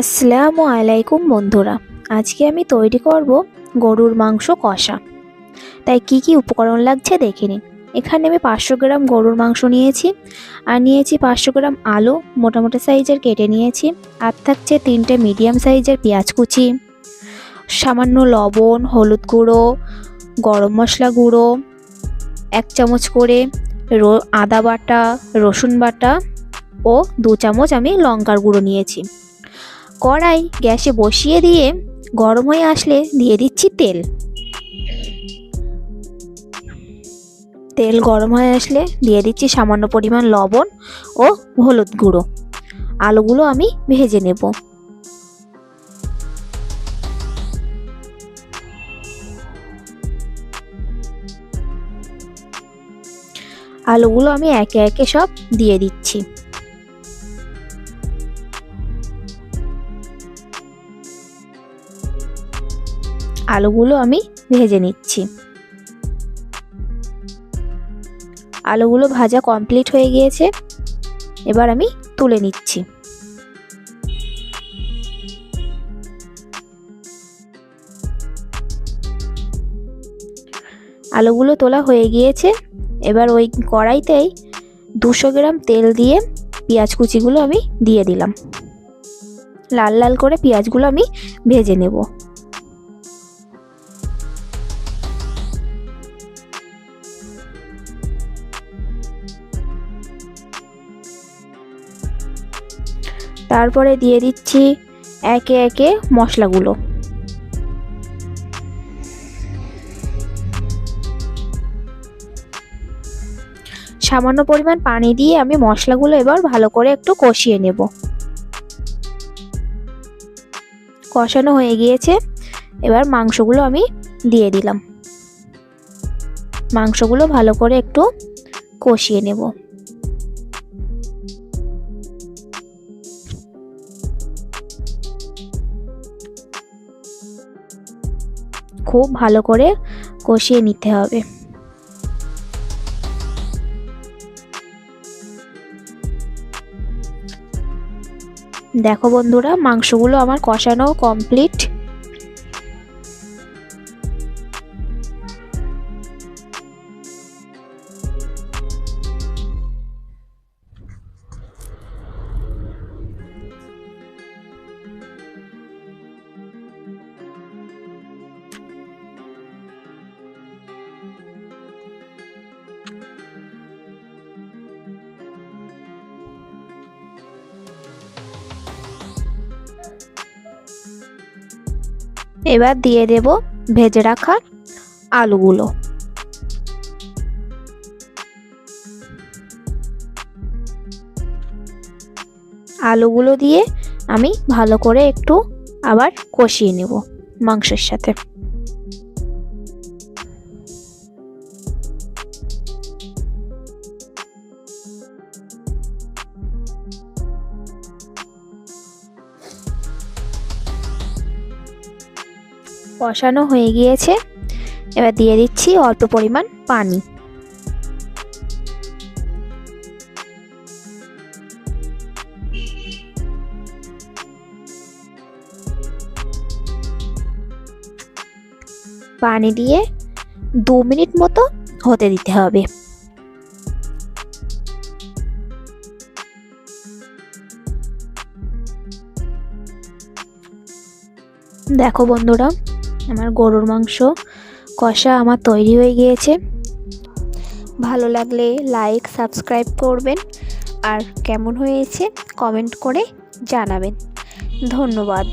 আসসালামু আলাইকুম বন্ধুরা। আজকে আমি তৈরি করব গরুর মাংস কষা। তাই কি কি উপকরণ লাগছে দেখে নিন। এখানে আমি পাঁচশো গ্রাম গরুর মাংস নিয়েছি আর নিয়েছি পাঁচশো গ্রাম আলু, মোটামুটি সাইজের কেটে নিয়েছি আর থাকছে তিনটে মিডিয়াম সাইজের পেঁয়াজ কুচি, সামান্য লবণ, হলুদ গুঁড়ো, গরম মশলা গুঁড়ো, এক চামচ করে আদা বাটা, রসুন বাটা ও দু চামচ আমি লঙ্কার গুঁড়ো নিয়েছি। কড়াই গ্যাসে বসিয়ে দিয়ে গরম হয়ে আসলে দিয়ে দিচ্ছি তেল। তেল গরম হয়ে আসলে দিয়ে দিচ্ছি সামান্য পরিমাণ লবণ ও হলুদ গুঁড়ো। আলুগুলো আমি ভেজে নেব। আলুগুলো আমি একে একে সব দিয়ে দিচ্ছি। আলুগুলো আমি ভেজে নিচ্ছি। আলুগুলো ভাজা কমপ্লিট হয়ে গিয়েছে। এবার আমি তুলে নিচ্ছি। আলুগুলো তোলা হয়ে গিয়েছে। এবার ওই কড়াইতেই দুশো গ্রাম তেল দিয়ে পেঁয়াজ কুচিগুলো আমি দিয়ে দিলাম। লাল লাল করে পেঁয়াজগুলো আমি ভেজে নেব। তারপরে দিয়ে দিচ্ছি একে একে মশলাগুলো। সামান্য পরিমাণ পানি দিয়ে আমি মশলাগুলো এবার ভালো করে একটু কষিয়ে নেব। কষানো হয়ে গিয়েছে, এবার মাংসগুলো আমি দিয়ে দিলাম। মাংসগুলো ভালো করে একটু কষিয়ে নেব। খুব ভালো করে কষিয়ে নিতে হবে। দেখো বন্ধুরা মাংসগুলো আমার কষানো কমপ্লিট এবার দিয়ে দেব ভেজে রাখা আলুগুলো। আলুগুলো দিয়ে আমি ভালো করে একটু আবার কষিয়ে নেব মাংসের সাথে। কষানো হয়ে গিয়েছে। এবার দিয়ে দিচ্ছি অল্প পরিমাণ পানি। পানি দিয়ে দু মিনিট মতো হতে দিতে হবে। দেখো বন্ধুরা আমার গরুর মাংস, কষা আমার তৈরি হয়ে গিয়েছে। ভালো লাগলে লাইক সাবস্ক্রাইব করবেন। আর কেমন হয়েছে কমেন্ট করে জানাবেন। ধন্যবাদ।